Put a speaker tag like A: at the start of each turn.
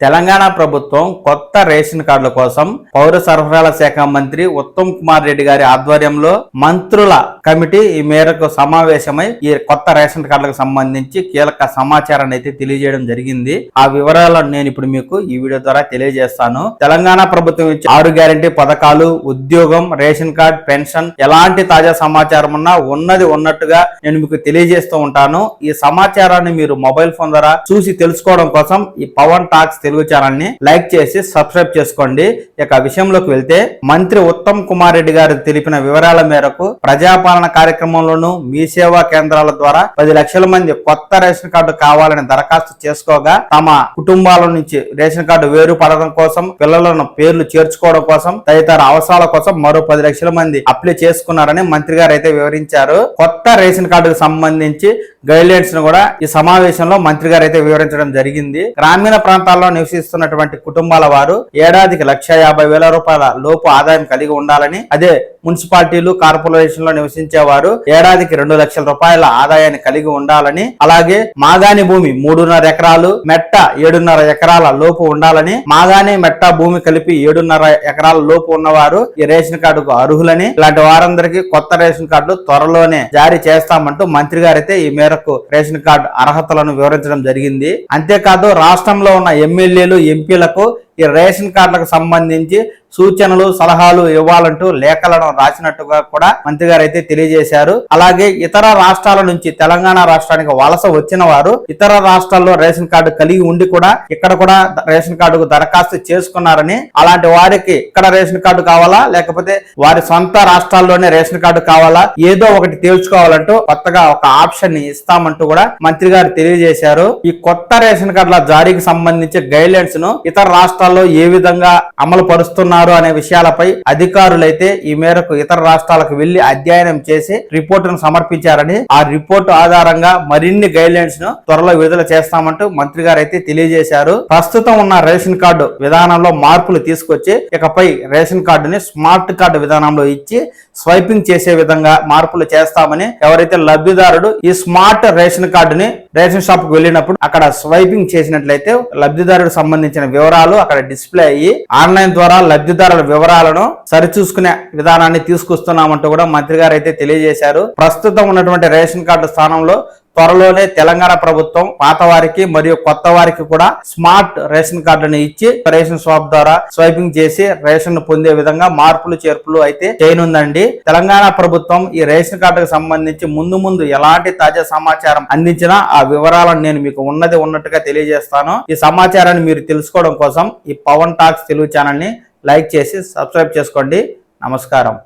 A: తెలంగాణ ప్రభుత్వం కొత్త రేషన్ కార్డుల కోసం పౌర సరఫరాల శాఖ మంత్రి ఉత్తమ్ కుమార్ రెడ్డి గారి ఆధ్వర్యంలో మంత్రుల కమిటీ ఈ మేరకు సమావేశమై ఈ కొత్త రేషన్ కార్డులకు సంబంధించి కీలక సమాచారాన్ని అయితే తెలియజేయడం జరిగింది. ఆ వివరాలను నేను ఇప్పుడు మీకు ఈ వీడియో ద్వారా తెలియజేస్తాను. తెలంగాణ ప్రభుత్వం ఇచ్చే ఆరు గ్యారంటీ పథకాలు ఉద్యోగం రేషన్ కార్డ్ పెన్షన్ ఎలాంటి తాజా సమాచారం ఉన్నా ఉన్నది ఉన్నట్టుగా నేను మీకు తెలియజేస్తూ ఉంటాను. ఈ సమాచారాన్ని మీరు మొబైల్ ఫోన్ ద్వారా చూసి తెలుసుకోవడం కోసం ఈ పవన్ టాక్స్ తెలుగు ఛానల్ని లైక్ చేసి సబ్స్క్రైబ్ చేసుకోండి. ఇక విషయంలోకి వెళ్తే మంత్రి ఉత్తమ్ కుమార్ రెడ్డి గారు తెలిపిన వివరాల మేరకు ప్రజాపాలన కార్యక్రమంలోనూ మీ సేవా కేంద్రాల ద్వారా పది లక్షల మంది కొత్త రేషన్ కార్డు కావాలని దరఖాస్తు చేసుకోగా తమ కుటుంబాల నుంచి రేషన్ కార్డు వేరు పడడం కోసం పిల్లలను పేర్లు చేర్చుకోవడం కోసం తదితర అవసరాల కోసం మరో పది లక్షల మంది అప్లై చేసుకున్నారని మంత్రి గారు అయితే వివరించారు. కొత్త రేషన్ కార్డుకు సంబంధించి గైడ్ లైన్స్ను కూడా ఈ సమావేశంలో మంత్రి గారు అయితే వివరించడం జరిగింది. గ్రామీణ ప్రాంతాల్లో నివసిస్తున్నటువంటి కుటుంబాల వారు ఏడాదికి లక్ష యాభై వేల రూపాయల లోపు ఆదాయం కలిగి ఉండాలని అదే మున్సిపాలిటీలు కార్పొరేషన్లో నివసించే వారు ఏడాదికి రెండు లక్షల రూపాయల ఆదాయాన్ని కలిగి ఉండాలని అలాగే మాగాని భూమి మూడున్నర ఎకరాలు మెట్ట ఏడున్నర ఎకరాల లోపు ఉండాలని మాగాని మెట్ట భూమి కలిపి ఏడున్నర ఎకరాల లోపు ఉన్నవారు ఈ రేషన్ కార్డుకు అర్హులని ఇలాంటి వారందరికీ కొత్త రేషన్ కార్డు త్వరలోనే జారీ చేస్తామంటూ మంత్రి గారైతే ఈ మేరకు రేషన్ కార్డు అర్హతలను వివరించడం జరిగింది. అంతేకాదు రాష్ట్రంలో ఉన్న ఎమ్మెల్యేలు ఎంపీలకు ఈ రేషన్ కార్డులకు సంబంధించి సూచనలు సలహాలు ఇవ్వాలంటూ లేఖలను రాసినట్టుగా కూడా మంత్రి గారు అయితే తెలియజేశారు. అలాగే ఇతర రాష్ట్రాల నుంచి తెలంగాణ రాష్ట్రానికి వలస వచ్చిన వారు ఇతర రాష్ట్రాల్లో రేషన్ కార్డు కలిగి ఉండి కూడా ఇక్కడ కూడా రేషన్ కార్డుకు దరఖాస్తు చేసుకున్నారని అలాంటి వారికి ఇక్కడ రేషన్ కార్డు కావాలా? లేకపోతే వారి సొంత రాష్ట్రాల్లోనే రేషన్ కార్డు కావాలా? ఏదో ఒకటి తేల్చుకోవాలంటూ కొత్తగా ఒక ఆప్షన్ని ఇస్తామంటూ కూడా మంత్రి గారు తెలియజేశారు. ఈ కొత్త రేషన్ కార్డుల జారీకి సంబంధించి గైడ్ లైన్స్ను ఇతర రాష్ట్రాల్లో ఏ విధంగా అమలు పరుస్తున్నారు అనే విషయాలపై అధికారులైతే ఈ మేరకు ఇతర రాష్ట్రాలకు వెళ్ళి అధ్యయనం చేసి రిపోర్టును సమర్పించారని ఆ రిపోర్టు ఆధారంగా మరిన్ని గైడ్ లైన్స్ను త్వరలో విడుదల చేస్తామంటూ మంత్రి గారు అయితే తెలియజేశారు. ప్రస్తుతం ఉన్న రేషన్ కార్డు విధానంలో మార్పులు తీసుకొచ్చి ఇకపై రేషన్ కార్డుని స్మార్ట్ కార్డు విధానంలో ఇచ్చి స్వైపింగ్ చేసే విధంగా మార్పులు చేస్తామని ఎవరైతే లబ్ధిదారుడు ఈ స్మార్ట్ రేషన్ కార్డుని రేషన్ షాప్కు వెళ్ళినప్పుడు అక్కడ స్వైపింగ్ చేసినట్లయితే లబ్ధిదారుడు సంబంధించిన వివరాలు అక్కడ డిస్ప్లే అయ్యి ఆన్లైన్ ద్వారా లబ్ధిదారుల వివరాలను సరిచూసుకునే విధానాన్ని తీసుకొస్తున్నామంటూ కూడా మంత్రి గారు అయితే తెలియజేశారు. ప్రస్తుతం ఉన్నటువంటి రేషన్ కార్డు స్థానంలో త్వరలోనే తెలంగాణ ప్రభుత్వం పాత వారికి మరియు కొత్త వారికి కూడా స్మార్ట్ రేషన్ కార్డును ఇచ్చి రేషన్ షాప్ ద్వారా స్వైపింగ్ చేసి రేషన్ పొందే విధంగా మార్పులు చేర్పులు అయితే చేయనుందండి. తెలంగాణ ప్రభుత్వం ఈ రేషన్ కార్డుకు సంబంధించి ముందు ముందు ఎలాంటి తాజా సమాచారం అందించినా ఆ వివరాలను నేను మీకు ఉన్నది ఉన్నట్టుగా తెలియజేస్తాను. ఈ సమాచారాన్ని మీరు తెలుసుకోవడం కోసం ఈ పవన్ టాక్స్ తెలుగు ఛానల్ని లైక్ చేసి సబ్స్క్రైబ్ చేసుకోండి. నమస్కారం.